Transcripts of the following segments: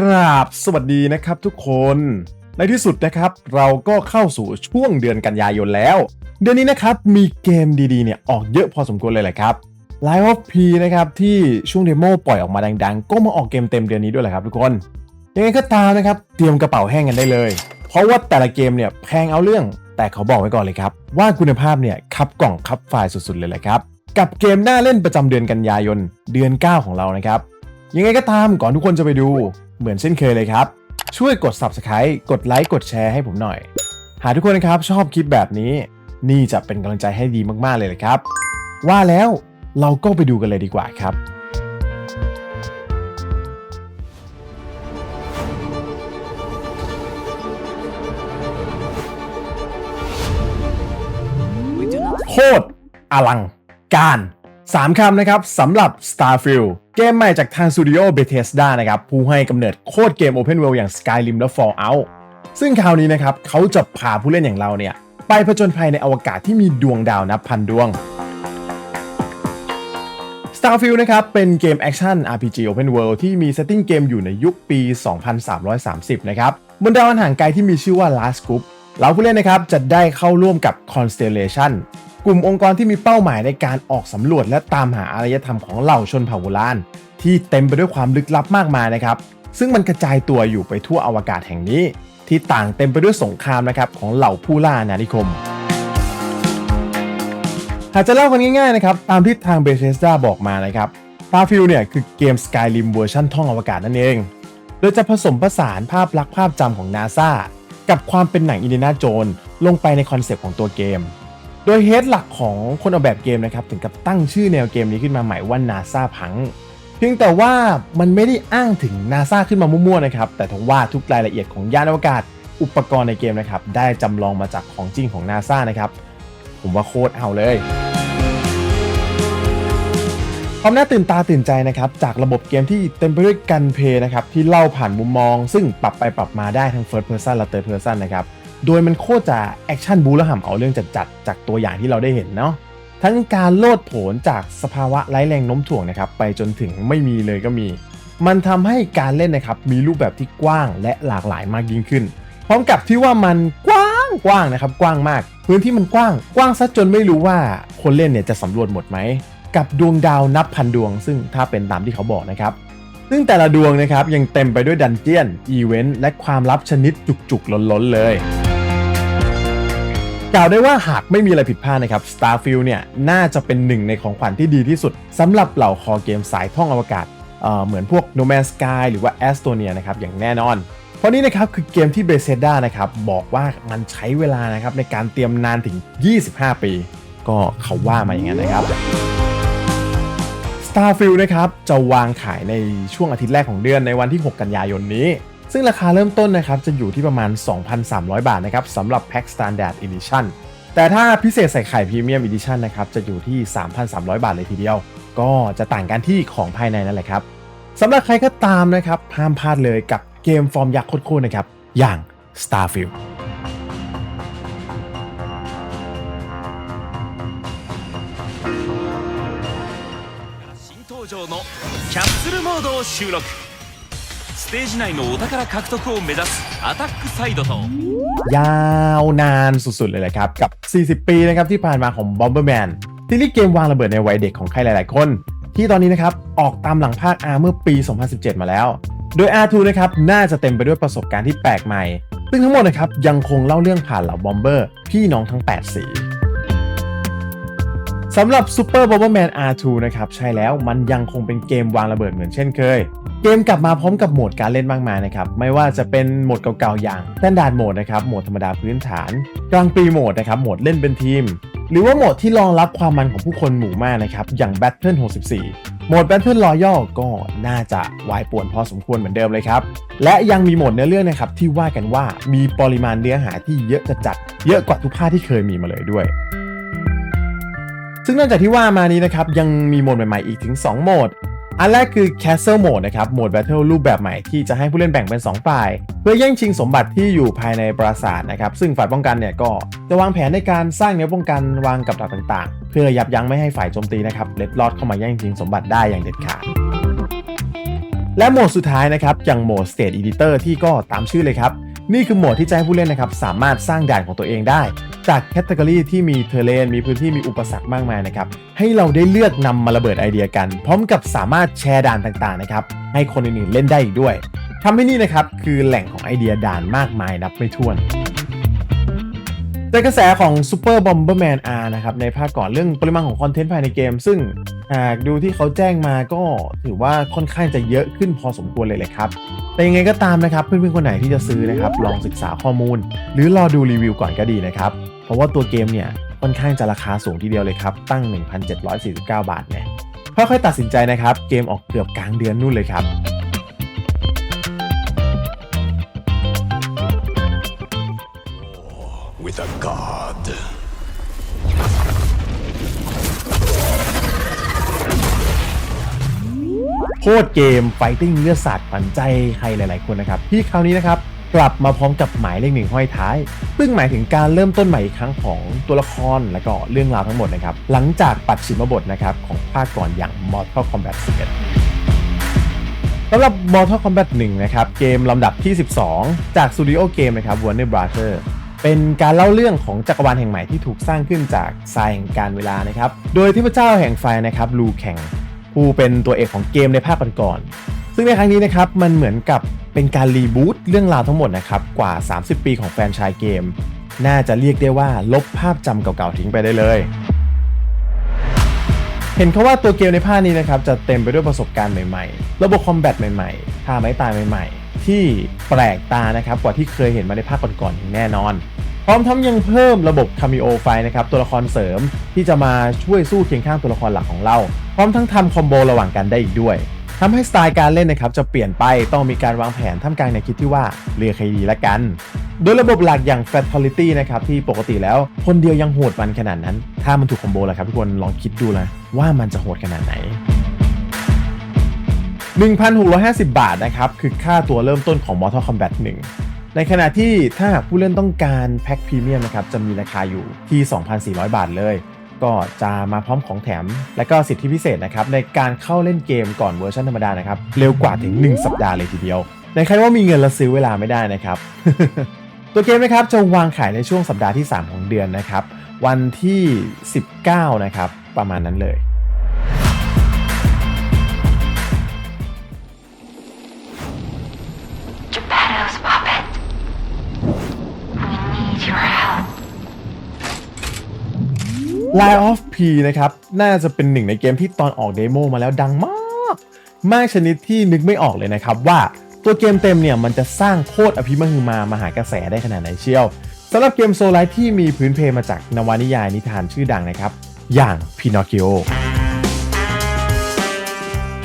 กราบสวัสดีนะครับทุกคน ในที่สุดนะครับเราก็เข้าสู่ช่วงเดือนกันยายนแล้ว เดือนนี้นะครับมีเกมดีๆเนี่ยออกเยอะพอสมควรเลยแหละครับ Life of P นะครับที่ช่วงเดโมปล่อยออกมาดังๆ ก็มาออกเกมเต็มเดือนนี้ด้วยแหละครับทุกคน ยังไงก็ตามนะครับเตรียมกระเป๋าแห้งกันได้เลย เพราะว่าแต่ละเกมเนี่ยแพงเอาเรื่อง แต่เขาบอกไว้ก่อนเลยครับว่าคุณภาพเนี่ยคับกล่องคับไฟล์สุดๆเลยแหละครับกับเกมน่าเล่นประจำเดือนกันยายนเดือน 9 ของเรานะครับยังไงก็ตามก่อนทุกคนจะไปดู เหมือนเช่นเคยเลยครับ ช่วยกด Subscribe กดไลค์กดแชร์ให้ผมหน่อย หากทุกคนนะครับชอบคลิปแบบนี้ นี่จะเป็นกำลังใจให้ดีมากๆเลยเลยครับ ว่าแล้วเราก็ไปดูกันเลยดีกว่าครับโคตรอลังการ 3 คำนะครับสำหรับ Starfield เกมใหม่จากทางสตูดิโอ Bethesda นะครับผู้ให้กำเนิดโคตรเกม Open World อย่าง Skyrim และ Fallout ซึ่งคราวนี้นะครับเขาจะพาผู้เล่นอย่างเราเนี่ยไปผจญภัยในอวกาศที่มีดวงดาวนับพันดวง Starfield นะครับเป็นเกมแอคชั่น RPG Open World ที่มีเซตติ้งเกมอยู่ในยุคปี 2330 นะครับบนดาวอันห่างไกลที่มีชื่อว่า Last Group เราผู้เล่นนะครับจะได้เข้าร่วมกับ Constellation กลุ่มองค์กรที่มีเป้าหมายในการออกสำรวจ และตามหาอารยธรรมของเหล่าชนเผ่าโบราณที่เต็มไปด้วยความลึกลับมากมายนะครับ ซึ่งมันกระจายตัวอยู่ไปทั่วอวกาศแห่งนี้ ที่ต่างเต็มไปด้วยสงครามนะครับของเหล่าผู้ล่าอาณานิคม หากจะเล่ากันง่ายๆนะครับตามที่ทาง Bethesda บอกมานะครับ Starfield เนี่ยคือเกม Skyrim เวอร์ชันท่องอวกาศนั่นเอง โดยจะผสมผสานภาพลักษณ์ภาพจำของ NASA กับความเป็นหนังอินเดียนาโจนลงไปในคอนเซปต์ของตัวเกม โดยเฮดหลักของคนออกแบบเกมนะครับถึงกับตั้งชื่อแนวเกมนี้ขึ้นมาใหม่ว่า NASA พังเพียงแต่ว่ามันไม่ได้อ้างถึง NASA ขึ้นมามั่วๆนะครับแต่ทว่าทุกรายละเอียดของยานอวกาศ อุปกรณ์ในเกมนะครับได้จำลองมาจากของจริงของ NASA นะครับผมว่าโคตรเอาเลยความน่าตื่นตาตื่นใจนะครับจากระบบเกมที่เต็มไปด้วยกันเพย์นะครับที่เล่าผ่านมุมมอง ซึ่งปรับไปปรับมาได้ทั้ง First Person และ Third Person นะครับ โดยมันโคตรจะแอคชั่นบูและห่ำเอาเรื่องจัดๆจากตัวอย่างที่เราได้เห็นเนาะทั้งการโลดโผนจากสภาวะไร้แรงโน้มถ่วงนะครับไปจนถึงไม่มีเลยก็มี มันทำให้การเล่นนะครับมีรูปแบบที่กว้างและหลากหลายมากยิ่งขึ้น พร้อมกับที่ว่ามันกว้างกว้างนะครับกว้างมาก พื้นที่มันกว้างกว้างซะจนไม่รู้ว่าคนเล่นเนี่ยจะสำรวจหมดไหมกับดวงดาวนับพันดวง ซึ่งถ้าเป็นตามที่เขาบอกนะครับซึ่งแต่ละดวงนะครับยังเต็มไปด้วยดันเจียน อีเวนต์ และความลับชนิดจุกๆ ล้นๆ เลย กล่าวได้ว่าหากไม่มีอะไรผิดพลาดนะครับ Starfield เนี่ยน่าจะเป็นหนึ่งในของขวัญที่ดีที่สุดสำหรับเหล่าคอเกมสายท่องอวกาศเเหมือนพวก No Man's Sky หรือว่า Astonia นะครับอย่างแน่นอน เพราะนี่นะครับคือเกมที่ Bethesda นะครับบอกว่ามันใช้เวลานะครับในการเตรียมนานถึง 25 ปี ก็เขาว่ามาอย่างนั้นนะครับ Starfield นะครับจะวางขายในช่วงอาทิตย์แรกของเดือนในวันที่ 6 กันยายนนี้ ซึ่งราคาเริ่มต้นนะครับจะอยู่ที่ประมาณ 2,300 บาทนะครับสำหรับ Pack Standard Edition แต่ถ้าพิเศษใส่ไข่ Premium Edition นะครับจะอยู่ที่ 3,300 บาทเลยทีเดียว ก็จะต่างกันที่ของภายในนั่นแหละครับสำหรับใครก็ตามนะครับห้ามพลาดเลยกับเกมฟอร์มยักษ์โคตรๆนะครับอย่าง Starfield 新登場のキャッスルモードを収録ス テージ内のお宝獲得を目指すアタックサイドと ยาวนานสุดๆ เลยแหละครับ กับ 40 ปีนะครับที่ผ่านมาของ Bomberman ซีรีส์เกมวางระเบิดในวัยเด็กของใครหลายๆ คน ที่ตอนนี้นะครับ ออกตามหลังภาค R เมื่อปี 2017 มาแล้ว โดย R2 นะครับ น่าจะเต็มไปด้วยประสบการณ์ที่แปลกใหม่ ซึ่งทั้งหมดนะครับ ยังคงเล่าเรื่องผ่านเหล่าบอมเบอร์พี่น้องทั้ง 8 สี สำหรับ Super Bomberman R2 นะครับ ใช่แล้วมันยังคงเป็นเกมวางระเบิดเหมือนเช่นเคย เ กมกลับมาพร้อมกับโหมดการเล่นมากมายนะครับ ไม่ว่าจะเป็นโหมดเก่าๆอย่าง Standard Mode นะครับ โหมดธรรมดาพื้นฐาน กลางปีโหมดนะครับ โหมดเล่นเป็นทีม หรือว่าโหมดที่รองรับความมันของผู้คนหมู่มากนะครับ อย่าง Battle 64 โหมด Battle Royale ก็น่าจะวายป่วนพอสมควรเหมือนเดิมเลยครับ และยังมีโหมดเนื้อเรื่องนะครับที่ว่ากันว่ามีปริมาณเนื้อหาที่เยอะจะจัด เยอะกว่าทุกภาคที่เคยมีมาเลยด้วยซึ่งนอกจากที่ว่ามานี้นะครับยังมีโหมดใหม่ๆอีกถึง 2 โหมด อันแรกคือ Castle Mode นะครับโหมด Battle รูปแบบใหม่ที่จะให้ผู้เล่นแบ่งเป็น 2 ฝ่าย เพื่อแย่งชิงสมบัติที่อยู่ภายในปราสาทนะครับ ซึ่งฝ่ายป้องกันเนี่ยก็จะวางแผนในการสร้างแนวป้องกันวางกับดักต่างๆ เพื่อยับยั้งไม่ให้ฝ่ายโจมตีนะครับเล็ดลอดเข้ามาแย่งชิงสมบัติได้อย่างเด็ดขาดและโหมดสุดท้ายนะครับอย่างโหมด State Editor ที่ก็ตามชื่อเลยครับ นี่คือโหมดที่จะให้ผู้เล่นนะครับสามารถสร้างด่านของตัวเองได้ จากแคตตากรีที่มีเทเลนมีพื้นที่มีอุปสรรคมากมายนะครับให้เราได้เลือกนำมาระเบิดไอเดียกัน พร้อมกับสามารถแชร์ด่านต่างๆนะครับให้คนอื่นๆเล่นได้อีกด้วยทำให้นี่นะครับคือแหล่งของไอเดียด่านมากมายนับไม่ถ้วน จากกระแสของ Super Bomberman R นะครับในภาคก่อนเรื่องปริมาณของคอนเทนต์ภายในเกม ซึ่งหากดูที่เขาแจ้งมาก็ถือว่าค่อนข้างจะเยอะขึ้นพอสมควรเลยเลยครับ แต่ยังไงก็ตามนะครับเพื่อนๆคนไหนที่จะซื้อนะครับลองศึกษาข้อมูล หรือรอดูรีวิวก่อนก็ดีนะครับ เพราะว่าตัวเกมเนี่ยค่อนข้างจะราคาสูงทีเดียวเลยครับ ตั้ง 1,749 บาทเนี่ยค่อยๆตัดสินใจนะครับ เกมออกเกือบกลางเดือนนู่นเลยครับ with a god. โคตรเกมไฟติ้งเลือดสาดฝันใจใครหลายๆคนนะครับ ที่คราวนี้นะครับ กลับมาพร้อมกับหมายเลขหนึ่งห้อยท้าย ซึ่งหมายถึงการเริ่มต้นใหม่อีกครั้งของตัวละครและก็เรื่องราวทั้งหมดนะครับ หลังจากปัดฉิมบทนะครับของภาคก่อนอย่าง Mortal Kombat 11สำหรับ Mortal Kombat 1 นะครับ เกมลำดับที่ 12 จากสตูดิโอเกมนะครับ Warner Brothers เป็นการเล่าเรื่องของจักรวาลแห่งใหม่ที่ถูกสร้างขึ้นจากทรายแห่งการเวลานะครับ โดยเทพระเจ้าแห่งไฟนะครับลูแข่งผู้เป็นตัวเอกของเกมในภาคก่อนๆซึ่งในครั้งนี้นะครับมันเหมือนกับเป็นการรีบูตเรื่องราวทั้งหมดนะครับกว่า 30 ปีของแฟนชายเกม น่าจะเรียกได้ว่าลบภาพจำเก่าๆทิ้งไปได้เลยเห็นเขาว่าตัวเกมในภาคนี้นะครับจะเต็มไปด้วยประสบการณ์ใหม่ๆ ระบบคอมแบทใหม่ๆท่าไม้ตายใหม่ๆ ที่แปลกตานะครับกว่าที่เคยเห็นมาในภาคก่อนๆอย่างแน่นอน พร้อมทั้งยังเพิ่มระบบคามิโอไฟนะครับตัวละครเสริมที่จะมาช่วยสู้เคียงข้างตัวละครหลักของเรา พร้อมทั้งทำคอมโบระหว่างกันได้อีกด้วยทำให้สไตล์การเล่นนะครับจะเปลี่ยนไปต้องมีการวางแผนท่ามกลางแนวคิดที่ว่าเลือกใครดีละกัน โดยระบบหลักอย่าง Fatality นะครับที่ปกติแล้วคนเดียวยังโหดมันขนาดนั้น ถ้ามันถูกคอมโบแล้วครับทุกคนลองคิดดูเลยว่ามันจะโหดขนาดไหน 1,650 บาทนะครับคือค่าตัวเริ่มต้นของ Mortal Kombat 1 ในขณะที่ถ้าหากผู้เล่นต้องการแพ็คพรีเมียมนะครับจะมีราคาอยู่ที่ 2,400 บาทเลย ก็จะมาพร้อมของแถม และก็สิทธิพิเศษนะครับในการเข้าเล่นเกมก่อนเวอร์ชันธรรมดานะครับเร็วกว่าถึง 1 สัปดาห์เลยทีเดียว ในใครว่ามีเงินและซื้อเวลาไม่ได้นะครับ ตัวเกมนะครับจะวางขายในช่วงสัปดาห์ที่ 3 ของเดือนนะครับวันที่ 19 นะครับประมาณนั้นเลย Line of P นะครับ น่าจะเป็นหนึ่งในเกมที่ตอนออกเดโมมาแล้วดังมาก มากชนิดที่นึกไม่ออกเลยนะครับว่าตัวเกมเต็มเนี่ยมันจะสร้างโคตรอภิมหึมามหากระแสได้ขนาดไหนเชียวสำหรับเกมโซลไลท์ที่มีพื้นเพมาจากนวนิยายนิทานชื่อดังนะครับ อย่าง Pinocchio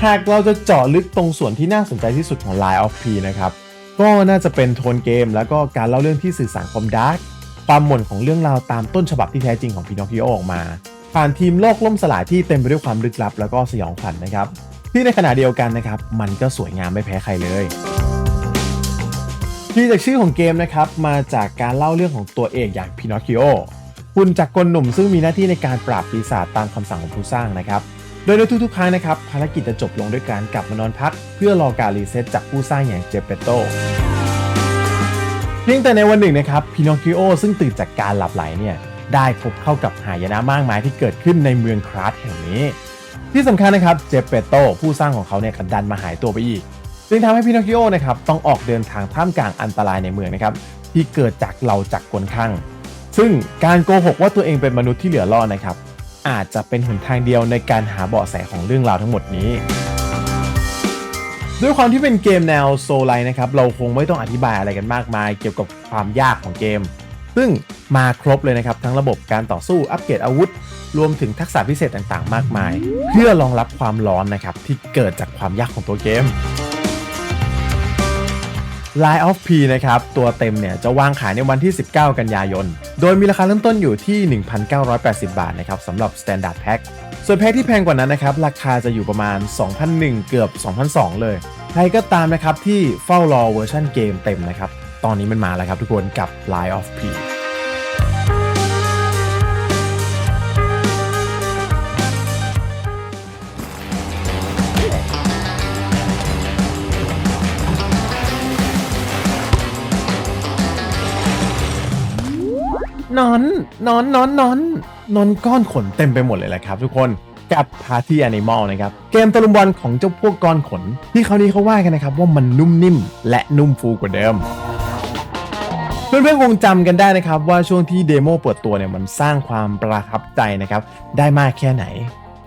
หากเราจะเจาะลึกตรงส่วนที่น่าสนใจที่สุดของ Line of P นะครับ ก็น่าจะเป็นโทนเกมแล้วก็การเล่าเรื่องที่สื่อสารความดาร์ก ความหม่นของเรื่องราวตามต้นฉบับที่แท้จริงของพินอคคิโอออกมา ผ่านทีมโลกล่มสลายที่เต็มไปด้วยความลึกลับ แล้วก็สยองขวัญนะครับ ที่ในขณะเดียวกันนะครับ มันก็สวยงามไม่แพ้ใครเลยที่จากชื่อของเกมนะครับมาจากการเล่าเรื่องของตัวเอกอย่างพินอคคิโอหุ่นจากกลหนุ่มซึ่งมีหน้าที่ในการปราบปีศาจตามคำสั่งของผู้สร้างนะครับโดยในทุกๆครั้งนะครับภารกิจจะจบลงด้วยการกลับมานอนพัก เพื่อรอการรีเซ็ตจากผู้สร้างอย่างเจเปโต พียงแต่ในวันหนึ่งนะครับพินอคคิโอซึ่งตื่นจากการหลับไหลเนี่ยได้พบเข้ากับหายนะมากมายที่เกิดขึ้นในเมืองคราสแห่งนี้ ที่สำคัญนะครับเจเปโตผู้สร้างของเขาเนี่ยก็ดันมาหายตัวไปอีกซึ่งทำให้พินอคคิโอนะครับต้องออกเดินทางท่ามกลางอันตรายในเมืองนะครับที่เกิดจากเราจากกลข้างซึ่งการโกหกว่าตัวเองเป็นมนุษย์ที่เหลือรอดนะครับอาจจะเป็นหนทางเดียวในการหาเบาะแสของเรื่องราวทั้งหมดนี้ ด้วยความที่เป็นเกมแนวโซลไลน์นะครับ เราคงไม่ต้องอธิบายอะไรกันมากมาย เกี่ยวกับความยากของเกม ซึ่งมาครบเลยนะครับ ทั้งระบบการต่อสู้อัปเกรดอาวุธ รวมถึงทักษะพิเศษต่างๆ มากมาย เพื่อรองรับความร้อนนะครับ ที่เกิดจากความยากของตัวเกม Line of P นะครับ ตัวเต็มเนี่ยจะวางขายในวันที่ 19 กันยายน โดยมีราคาเริ่มต้นอยู่ที่ 1,980 บาทนะครับสำหรับ Standard Pack ส่วนแพ็คที่แพงกว่านั้นนะครับ ราคาจะอยู่ประมาณ 2,001 เกือบ 2,002 เลยใครก็ตามนะครับที่เฝ้ารอเวอร์ชันเกมเต็มนะครับ ตอนนี้มันมาแล้วครับทุกคนกับ Line of P นอน นอน นอน นอน นอนก้อนขนเต็มไปหมดเลยแหละครับทุกคนกับ Party Animal นะครับเกมตะลุมบอลของเจ้าพวกก้อนขน ที่เขาวนี้เขาว่ากันนะครับว่ามันนุ่มนิ่ม และนุ่มฟูกว่าเดิม เพื่อนๆคงจำกันได้นะครับ ว่าช่วงที่เดโมเปิดตัวเนี่ยมันสร้างความประทับใจนะครับ ได้มากแค่ไหน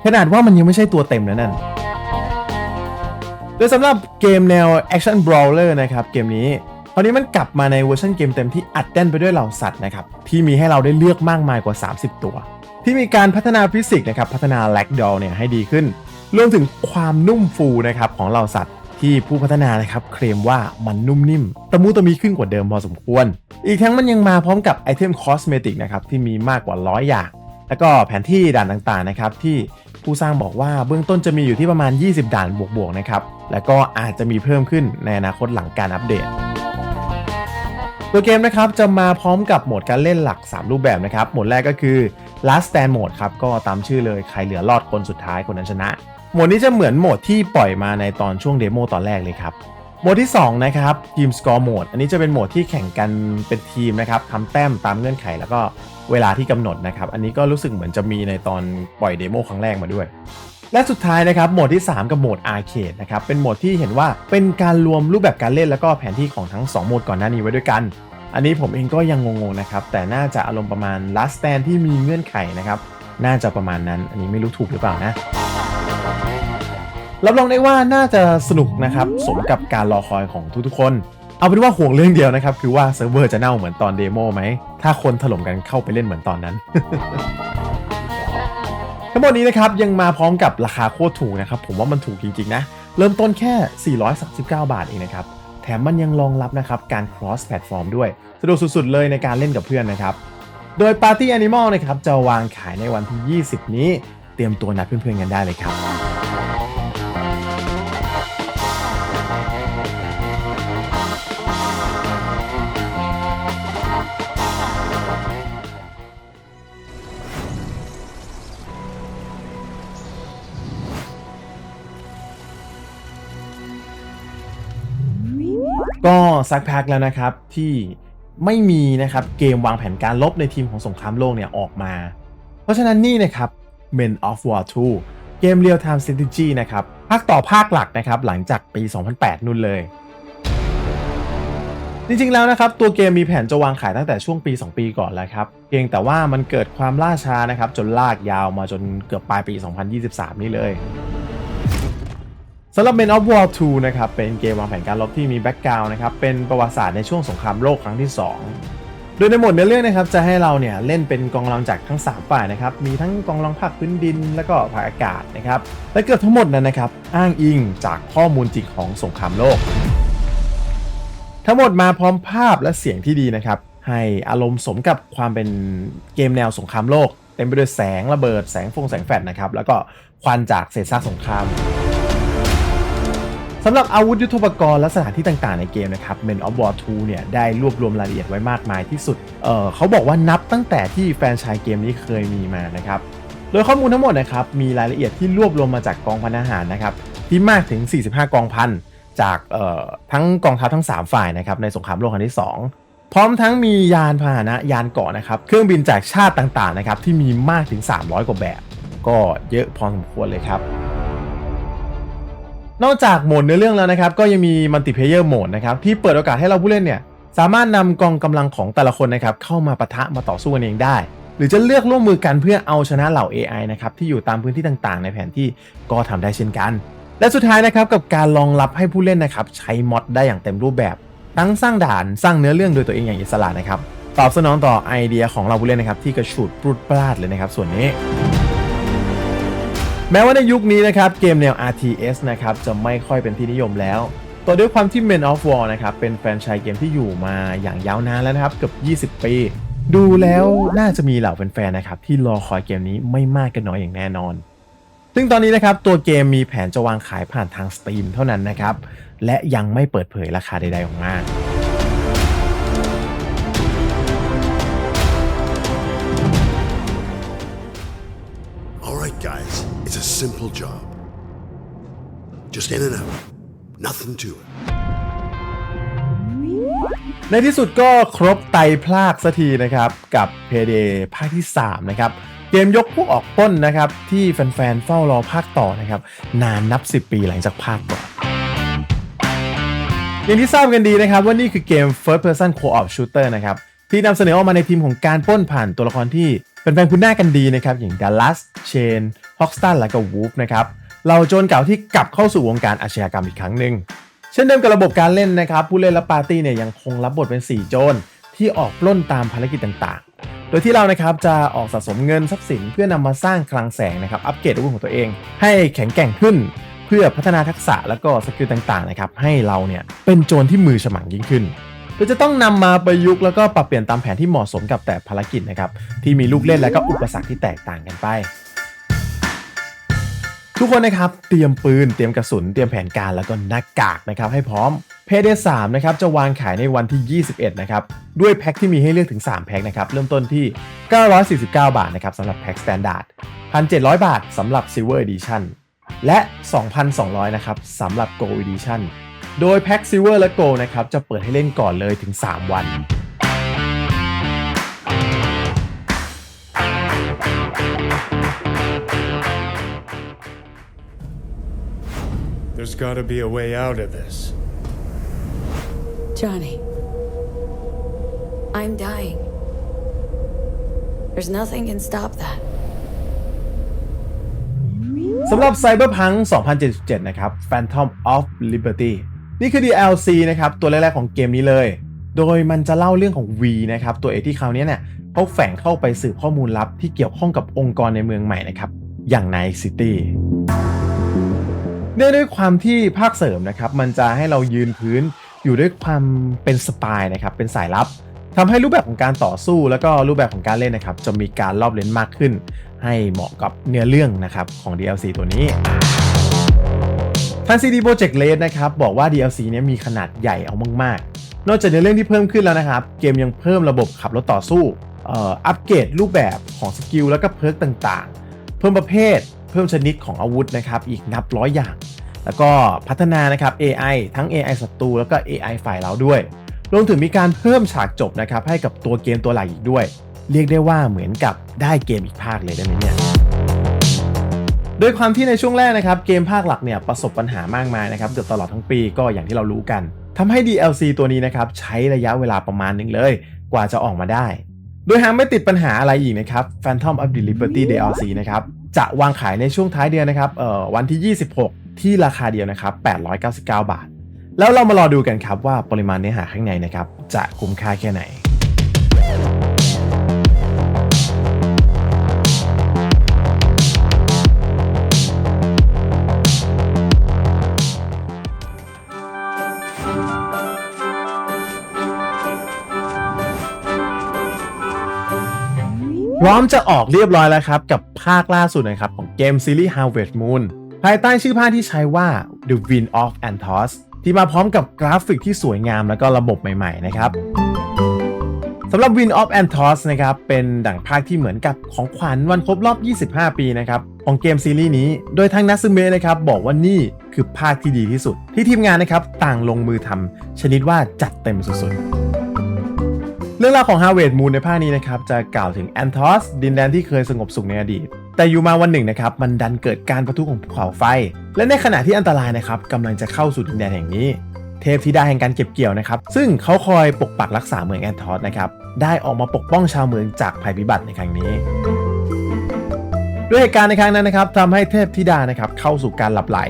ขนาดว่ามันยังไม่ใช่ตัวเต็มนะนั่นโดยสำหรับเกมแนว Action Brawler นะครับเกมนี้ คราวนี้มันกลับมาในเวอร์ชันเกมเต็มที่อัดแน่นไปด้วยเหล่าสัตว์นะครับที่มีให้เราได้เลือกมากมายกว่า 30 ตัว ที่มีการพัฒนาฟิสิกส์นะครับพัฒนาแลกดอลเนี่ยให้ดีขึ้นรวมถึงความนุ่มฟูนะครับของเหล่าสัตว์ที่ผู้พัฒนานะครับเคลมว่ามันนุ่มนิ่ม ตะมูตะมีขึ้นกว่าเดิมพอสมควร อีกทั้งมันยังมาพร้อมกับไอเทมคอสเมติกนะครับที่มีมากกว่าร้อยอย่าง แล้วก็แผนที่ด่านต่างๆนะครับที่ผู้สร้างบอกว่าเบื้องต้นจะมีอยู่ที่ประมาณ 20 ด่านบวกๆนะครับ แล้วก็อาจจะมีเพิ่มขึ้นในอนาคตหลังการอัปเดต ตัวเกมนะครับจะมาพร้อมกับโหมดการเล่นหลัก 3 รูปแบบนะครับ โหมดแรกก็คือ last stand mode ครับ ก็ตามชื่อเลยใครเหลือรอดคนสุดท้ายคนนั้นชนะ โหมดนี้จะเหมือนโหมดที่ปล่อยมาในตอนช่วงเดโมตอนแรกเลยครับ โหมดที่ 2 นะครับทีมสกอร์โหมดอันนี้จะเป็นโหมดที่แข่งกันเป็นทีมนะครับทำแต้มตามเงื่อนไขแล้วก็เวลาที่กำหนดนะครับ อันนี้ก็รู้สึกเหมือนจะมีในตอนปล่อยเดโมครั้งแรกมาด้วย และสุดท้ายนะครับโหมดที่ 3 กับโหมดอาร์เคดนะครับเป็นโหมดที่เห็นว่าเป็นการรวมรูปแบบการเล่นแล้วก็แผนที่ของทั้ง 2 โหมดก่อนหน้านี้ไว้ด้วยกัน อันนี้ผมเองก็ยังงงๆนะครับแต่น่าจะอารมณ์ประมาณ last stand ที่มีเงื่อนไขนะครับน่าจะประมาณนั้น อันนี้ไม่รู้ถูกหรือเปล่านะรับรองได้ว่าน่าจะสนุกนะครับสมกับการรอคอยของทุกๆคน เอาเป็นว่าห่วงเรื่องเดียวนะครับคือว่าเซิร์ฟเวอร์จะเน่าเหมือนตอนเดโมไหมถ้าคนถล่มกันเข้าไปเล่นเหมือนตอนนั้น ทั้งหมดนี้นะครับยังมาพร้อมกับราคาโคตรถูกนะครับผมว่ามันถูกจริงๆนะ เริ่มต้นแค่ 439 บาทเองนะครับแถมมันยังรองรับนะครับการ cross platform ด้วยสะดวกสุดๆเลยในการเล่นกับเพื่อนนะครับ โดย Party Animal นะครับจะวางขายในวันที่ 20 นี้ เตรียมตัวนัดเพื่อนๆกันได้เลยครับ ก็สักพักแล้วนะครับที่ไม่มีนะครับเกมวางแผนการลบในทีมของสงครามโลกเนี่ยออกมา เพราะฉะนั้นนี่นะครับ Men of War 2 เกม Real Time Strategy นะครับภาคต่อภาคหลักนะครับหลังจากปี 2008 นู่นเลย จริงๆแล้วนะครับตัวเกมมีแผนจะวางขายตั้งแต่ช่วงปี 2 ปีก่อนแล้วครับเพียงแต่ว่ามันเกิดความล่าช้านะครับจนลากยาวมาจนเกือบปลายปี 2023 นี่เลย สำหรับ Men of War 2 นะครับ เป็นเกมวางแผนการรบที่มีแบ็กกราวน์นะครับ เป็นประวัติศาสตร์ในช่วงสงครามโลกครั้งที่ 2 โดยในโหมดเนื้อเรื่องนะครับ จะให้เราเนี่ยเล่นเป็นกองกำลังจากทั้ง 3 ฝ่ายนะครับ มีทั้งกองกำลังภาคพื้นดิน และก็ภาคอากาศนะครับ และเกือบทั้งหมดนั้นนะครับ อ้างอิงจากข้อมูลจริงของสงครามโลก ทั้งหมดมาพร้อมภาพและเสียงที่ดีนะครับ ให้อารมณ์สมกับความเป็นเกมแนวสงครามโลก เต็มไปด้วยแสงระเบิด แสงฟงแสงแฟลชนะครับ แล้วก็ควันจากเศษซากสงคราม สำหรับอาวุธยุทโธปกรณ์และสถานที่ต่างๆในเกมนะครับ Men of War 2 เนี่ยได้รวบรวมรายละเอียดไว้มากมายที่สุดเเขาบอกว่านับตั้งแต่ที่แฟนชายเกมนี้เคยมีมานะครับ โดยข้อมูลทั้งหมดนะครับมีรายละเอียดที่รวบรวมมาจากกองพันทหารนะครับที่มากถึง 45 กองพันจากทั้งกองทัพทั้ง 3 ฝ่ายนะครับในสงครามโลกครั้งที่ 2พร้อมทั้งมียานพาหนะยานเกาะนะครับ เครื่องบินจากชาติต่างๆนะครับที่มีมากถึง 300 กว่าแบบ ก็เยอะพอสมควรเลยครับ นอกจากโหมดเนื้อเรื่องแล้วนะครับ ก็ยังมีมัลติเพเยอร์โหมดนะครับที่เปิดโอกาสให้เราผู้เล่นเนี่ยสามารถนำกองกำลังของแต่ละคนนะครับเข้ามาปะทะมาต่อสู้กันเองได้ หรือจะเลือกร่วมมือกันเพื่อเอาชนะเหล่า AI นะครับที่อยู่ตามพื้นที่ต่างๆ ในแผนที่ก็ทำได้เช่นกัน และสุดท้ายนะครับกับการรองรับให้ผู้เล่นนะครับใช้มอดได้อย่างเต็มรูปแบบ ทั้งสร้างด่านสร้างเนื้อเรื่องโดยตัวเองอย่างอิสระนะครับตอบสนองต่อไอเดียของเราผู้เล่นนะครับที่กระฉูดปลุดปลาดเลยนะครับส่วนนี้ แม้ว่าในยุคนี้นะครับเกมแนว RTS นะครับจะไม่ค่อยเป็นที่นิยมแล้วต่อด้วยความที่ Men of War นะครับเป็นแฟรนไชส์เกมที่อยู่มาอย่างยาวนานแล้วนะครับเกือบ20 ปี ดูแล้วน่าจะมีเหล่าแฟนๆนะครับที่รอคอยเกมนี้ไม่มากก็น้อยอย่างแน่นอน ซึ่งตอนนี้นะครับตัวเกมมีแผนจะวางขายผ่านทาง Steam เท่านั้นนะครับและยังไม่เปิดเผยราคาใดๆออกมา simple job. Just in and out. Nothing to it. ในที่สุดก็ครบไตรภาคสักทีนะครับ กับ Payday ภาคที่ 3 นะครับ เกมยกพวกออกปล้นนะครับ ที่แฟนๆ เฝ้ารอภาคต่อนะครับ นานนับ 10 ปีหลังจากภาคก่อนอย่างที่ทราบกันดีนะครับ ว่านี่คือเกม First Person Co-op Shooter นะครับ ที่นำเสนอออกมาในทีมของการป้นผ่านตัวละครที่เป็นแฟนๆคุ้นหน้ากันดีนะครับ อย่างดัลลัสเชน ฮอกสตันและก็วูฟนะครับเราโจรเก่าที่กลับเข้าสู่วงการอาชญากรรมอีกครั้งหนึ่งเช่นเดิมกับระบบการเล่นนะครับผู้เล่นและปาร์ตี้เนี่ยยังคงรับบทเป็น 4 โจรที่ออกปล้นตามภารกิจต่างๆ โดยที่เรานะครับจะออกสะสมเงินทรัพย์สินเพื่อนำมาสร้างคลังแสงนะครับอัปเกรดอาวุธของตัวเอง ให้แข็งแกร่งขึ้น เพื่อพัฒนาทักษะแล้วก็สกิลต่างๆนะครับให้เราเนี่ยเป็นโจรที่มือฉมังยิ่งขึ้นโดยจะต้องนำมาประยุกต์แล้วก็ปรับเปลี่ยนตามแผนที่เหมาะสมกับแต่ภารกิจนะครับที่มีลูกเล่นและก็อุปสรรคที่แตกต่างกันไป ทุกคนนะครับเตรียมปืนเตรียมกระสุนเตรียมแผนการแล้วก็หน้ากากนะครับให้พร้อมเพเด3นะครับจะวางขายในวันที่ 21 นะครับ ด้วยแพ็คที่มีให้เลือกถึง 3 แพ็คนะครับ เริ่มต้นที่ 949 บาทนะครับสำหรับแพ็ค Standard 1,700 บาทสำหรับ Silver Edition และ 2,200 นะครับสำหรับ Gold Edition โดยแพ็ค Silver และ Gold นะครับจะเปิดให้เล่นก่อนเลยถึง 3 วัน There's gotta be a way out of this. Johnny. I'm dying. There's nothing can stop that. สำหรับ Cyberpunk 2077 นะครับ Phantom of Liberty นี่คือ DLC นะครับ ตัวแรก ๆ ของเกมนี้เลย โดยมันจะเล่าเรื่องของ V นะครับ ตัวเอกที่คราวนี้เนี่ยเขาแฝงเข้าไปสืบข้อมูลลับที่เกี่ยวข้องกับองค์กรในเมืองใหม่นะครับ อย่าง Night City เนื่องด้วยความที่ภาคเสริมนะครับ มันจะให้เรายืนพื้นอยู่ด้วยความเป็นสปายนะครับ เป็นสายลับทำให้รูปแบบของการต่อสู้แล้วก็รูปแบบของการเล่นนะครับ จะมีการรอบเลนมากขึ้น ให้เหมาะกับเนื้อเรื่องนะครับของ DLC ตัวนี้ทาง CD Projekt Red นะครับ บอกว่า DLC เนี้ยมีขนาดใหญ่เอามากๆ นอกจากเนื้อเรื่องที่เพิ่มขึ้นแล้วนะครับ เกมยังเพิ่มระบบขับรถต่อสู้อัปเกรดรูปแบบของสกิลแล้วก็เพิร์กต่างๆ เพิ่มประเภท เพิ่มชนิดของอาวุธนะครับอีกนับร้อยอย่าง แล้วก็พัฒนานะครับ AI ทั้ง AI ศัตรูแล้วก็ AI ฝ่ายเราด้วย รวมถึงมีการเพิ่มฉากจบนะครับให้กับตัวเกมตัวหลักอีกด้วย เรียกได้ว่าเหมือนกับได้เกมอีกภาคเลยได้ไหมเนี่ยโดยความที่ในช่วงแรกนะครับเกมภาคหลักเนี่ยประสบปัญหามากมายนะครับเกือบตลอดทั้งปีก็อย่างที่เรารู้กันทำให้ DLC ตัวนี้นะครับใช้ระยะเวลาประมาณนึงเลย กว่าจะออกมาได้ โดยหากไม่ติดปัญหาอะไรอีกนะครับ Phantom of the Liberty DLC นะครับ จะวางขายในช่วงท้ายเดือนนะครับเอ่อวันที่ 26 ที่ราคาเดียวนะครับ 899 บาท แล้วเรามารอดูกันครับว่าปริมาณเนื้อหาข้างในนะครับจะคุ้มค่าแค่ไหน พร้อมจะออกเรียบร้อยแล้วครับ กับภาคล่าสุดนะครับ ของเกมซีรีส์ Harvest Moon ภายใต้ชื่อภาคที่ใช้ว่า The Wind of Antos ที่มาพร้อมกับกราฟิกที่สวยงามแล้วก็ระบบใหม่ๆนะครับสำหรับ Wind of Antos นะครับเป็นดั่งภาคที่เหมือนกับของขวัญวันครบรอบ 25 ปีนะครับของเกมซีรีส์นี้ โดยทางนัซึเมะนะครับบอกว่านี่คือภาคที่ดีที่สุด ที่ทีมงานนะครับต่างลงมือทำชนิดว่าจัดเต็มสุดๆ เรื่องราวของ Harvest Moon ในภาคนี้นะครับจะกล่าวถึงแอนทอสดินแดนที่เคยสงบสุขในอดีต แต่อยู่มาวันหนึ่งนะครับมันดันเกิดการประทุของภูเขาไฟ และในขณะที่อันตรายนะครับกำลังจะเข้าสู่ดินแดนแห่งนี้ เทพธิดาแห่งการเก็บเกี่ยวนะครับซึ่งเขาคอยปกปักรักษาเมืองแอนทอสนะครับได้ออกมาปกป้องชาวเมืองจากภัยพิบัติในครั้งนี้ด้วยเหตุการณ์ในครั้งนั้นนะครับทำให้เทพธิดานะครับเข้าสู่การหลับไหล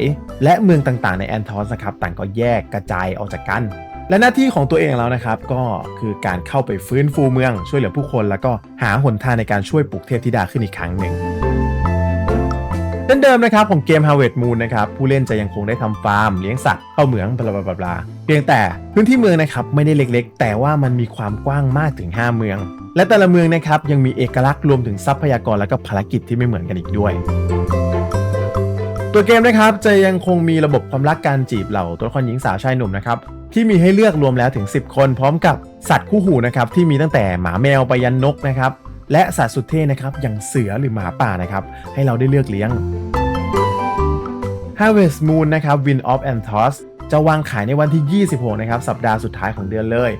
และเมืองต่างๆในแอนทอสนะครับต่างก็แยกกระจายออกจากกัน และหน้าที่ของตัวเองแล้วนะครับ ก็คือการเข้าไปฟื้นฟูเมือง ช่วยเหลือผู้คน แล้วก็หาหนทางในการช่วยปลุกเทพธิดาขึ้นอีกครั้งหนึ่งเช่นเดิมนะครับของเกม Harvest Moon นะครับผู้เล่นจะยังคงได้ทำฟาร์มเลี้ยงสัตว์เข้าเหมืองบลาบลาบลาเพียงแต่พื้นที่เมืองนะครับไม่ได้เล็กๆ แต่ว่ามันมีความกว้างมากถึง 5 เมือง และแต่ละเมืองนะครับยังมีเอกลักษณ์รวมถึงทรัพยากรและก็ภารกิจที่ไม่เหมือนกันอีกด้วย ตัวเกมนะครับจะยังคงมีระบบความรักการจีบเหล่าตัวละครหญิงสาวชายหนุ่มนะครับ ที่มีให้เลือกรวมแล้วถึง 10 คน พร้อมกับสัตว์คู่หูนะครับที่มีตั้งแต่หมาแมวไปยันนกนะครับและสัตว์สุดเท่นะครับอย่างเสือหรือหมาป่านะครับให้เราได้เลือกเลี้ยง Harvest Moon นะครับ Win of Antos จะวางขายในวันที่ 26 นะครับ สัปดาห์สุดท้ายของเดือนเลย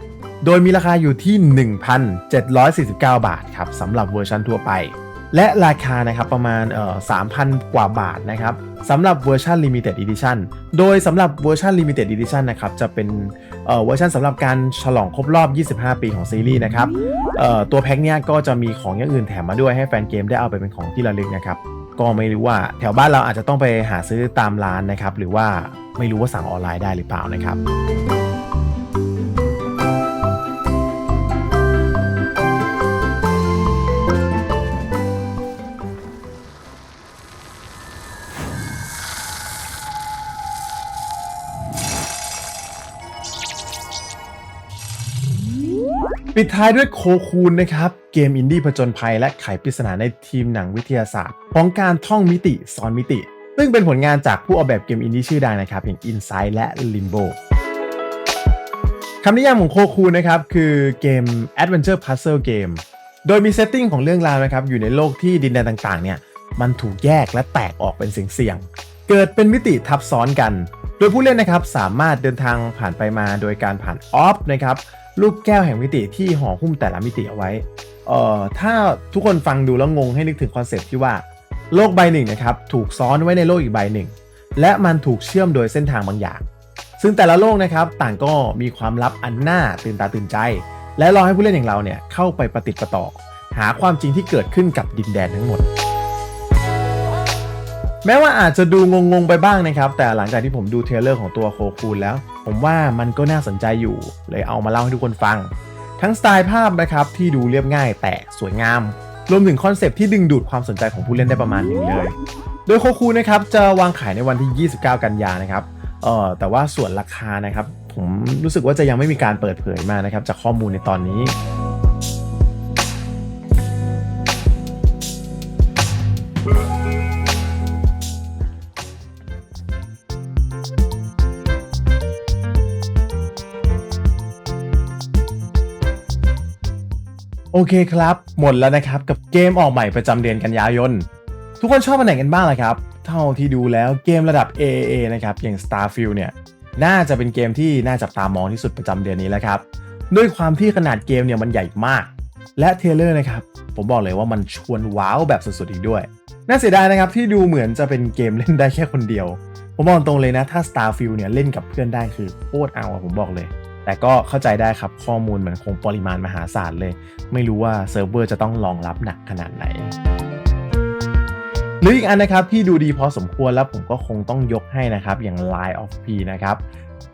โดยมีราคาอยู่ที่ 1,749 บาทครับสำหรับเวอร์ชันทั่วไป และราคานะครับประมาณเอ่อ3,000 กว่าบาทนะครับสำหรับเวอร์ชัน Limited Edition โดยสำหรับเวอร์ชัน Limited Edition นะครับจะเป็นเอ่อเวอร์ชันสำหรับการฉลองครบรอบ 25 ปีของซีรีส์นะครับเอ่อตัวแพ็คเนี้ยก็จะมีของอย่างอื่นแถมมาด้วยให้แฟนเกมได้เอาไปเป็นของที่ระลึกนะครับก็ไม่รู้ว่าแถวบ้านเราอาจจะต้องไปหาซื้อตามร้านนะครับหรือว่าไม่รู้ว่าสั่งออนไลน์ได้หรือเปล่านะครับ ปิดท้ายด้วยโคคูนนะครับ เกมอินดี้ผจญภัยและไขปริศนาในทีมหนังวิทยาศาสตร์ ของการท่องมิติซ้อนมิติ ซึ่งเป็นผลงานจากผู้ออกแบบเกมอินดี้ชื่อดังนะครับ อย่าง Inside และ Limbo คำนิยามของโคคูนนะครับ คือเกม Adventure Puzzle Game โดยมีเซตติ้งของเรื่องราวนะครับ อยู่ในโลกที่ดินแดนต่างๆเนี่ยมันถูกแยกและแตกออกเป็นเสียงๆเกิดเป็นมิติทับซ้อนกัน โดยผู้เล่นนะครับสามารถเดินทางผ่านไปมาโดยการผ่านออฟนะครับ ลูกแก้วแห่งมิติที่ห่อหุ้มแต่ละมิติเอาไว้ เอ่อ ถ้าทุกคนฟังดูแล้วงงให้นึกถึงคอนเซปต์ที่ว่า โลกใบหนึ่งนะครับ ถูกซ้อนไว้ในโลกอีกใบหนึ่ง และมันถูกเชื่อมโดยเส้นทางบางอย่าง ซึ่งแต่ละโลกนะครับ ต่างก็มีความลับอันน่าตื่นตาตื่นใจ และรอให้ผู้เล่นอย่างเราเนี่ยเข้าไปประติดประต่อ หาความจริงที่เกิดขึ้นกับดินแดนทั้งหมด แม้ว่าอาจจะดูงงๆไปบ้างนะครับ แต่หลังจากที่ผมดูเทเลอร์ของตัวโคคูนแล้ว ผมว่ามันก็น่าสนใจอยู่เลยเอามาเล่าให้ทุกคนฟัง ทั้งสไตล์ภาพนะครับที่ดูเรียบง่ายแต่สวยงาม รวมถึงคอนเซปต์ที่ดึงดูดความสนใจของผู้เล่นได้ประมาณหนึ่งเลย โดยโคคูนะครับจะวางขายในวันที่ 29 กันยานะครับเออแต่ว่าส่วนราคานะครับผมรู้สึกว่าจะยังไม่มีการเปิดเผยมานะครับจากข้อมูลในตอนนี้ โอเคครับ หมดแล้วนะครับกับเกมออกใหม่ประจำเดือนกันยายน ทุกคนชอบอันไหนกันบ้างล่ะครับ เท่าที่ดูแล้วเกมระดับ AAA นะครับอย่าง Starfield เนี่ยน่าจะเป็นเกมที่น่าจับตามองที่สุดประจำเดือนนี้แล้วครับ ด้วยความที่ขนาดเกมเนี่ยมันใหญ่มาก และเทเลอร์นะครับ ผมบอกเลยว่ามันชวนว้าวแบบสุดๆอีกด้วย น่าเสียดายนะครับที่ดูเหมือนจะเป็นเกมเล่นได้แค่คนเดียว ผมบอกตรงเลยนะถ้า Starfield เนี่ยเล่นกับเพื่อนได้คือโคตรเอาอะผมบอกเลย แต่ก็เข้าใจได้ครับข้อมูลมันคงปริมาณมหาศาลเลยไม่รู้ว่าเซิร์ฟเวอร์จะต้องรองรับหนักขนาดไหน หรืออีกอันนะครับที่ดูดีพอสมควรแล้วผมก็คงต้องยกให้นะครับอย่าง Line of P นะครับ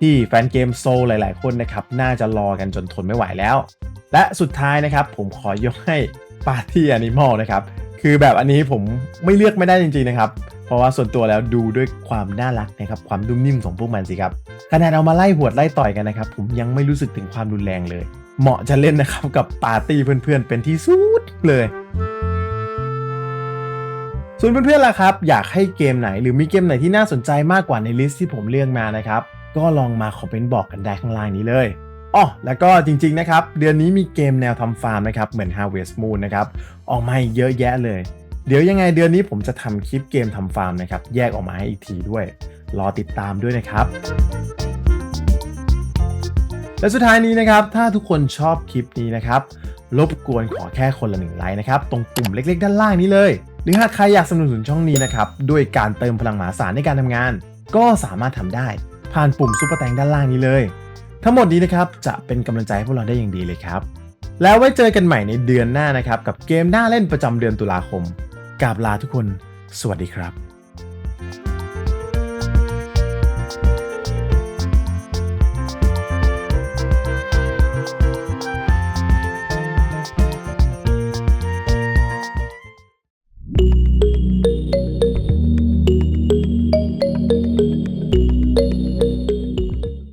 ที่แฟนเกมโซลหลาย ๆ คนนะครับน่าจะรอกันจนทนไม่ไหวแล้ว และสุดท้ายนะครับผมขอยกให้ Party Animal นะครับคือแบบอันนี้ผมไม่เลือกไม่ได้จริง ๆ นะครับ เพราะว่าส่วนตัวแล้วดูด้วยความน่ารักนะครับความนุ่มนิ่มของพวกมันสิครับขนาดเอามาไล่หวดไล่ต่อยกันนะครับผมยังไม่รู้สึกถึงความรุนแรงเลย เหมาะจะเล่นนะครับกับปาร์ตี้เพื่อนๆเป็นที่สุดเลยส่วนเพื่อนๆล่ะครับ อยากให้เกมไหนหรือมีเกมไหนที่น่าสนใจมากกว่าในลิสต์ที่ผมเลือกมานะครับ ก็ลองมาคอมเมนต์บอกกันได้ข้างล่างนี้เลยอ๋อแล้วก็จริงๆนะครับ เดือนนี้มีเกมแนวทำฟาร์มนะครับ เหมือน Harvest Moon นะครับ ออกมาเยอะแยะเลย เดี๋ยวยังไงเดือนนี้ผมจะทำคลิปเกมทำฟาร์มนะครับ แยกออกมาให้อีกทีด้วย รอติดตามด้วยนะครับ และสุดท้ายนี้นะครับ ถ้าทุกคนชอบคลิปนี้นะครับ รบกวนขอแค่คนละหนึ่งไลค์นะครับ ตรงปุ่มเล็กๆ ด้านล่างนี้เลย หรือหากใครอยากสนับสนุนช่องนี้นะครับ ด้วยการเติมพลังมหาศาลในการทำงาน ก็สามารถทำได้ ผ่านปุ่มซุปเปอร์แตงด้านล่างนี้เลย ทั้งหมดนี้นะครับจะเป็นกำลังใจให้พวกเราได้อย่างดีเลยครับ แล้วไว้เจอกันใหม่ในเดือนหน้านะครับกับเกมหน้าเล่นประจำเดือนตุลาคมกราบลาทุกคน สวัสดีครับ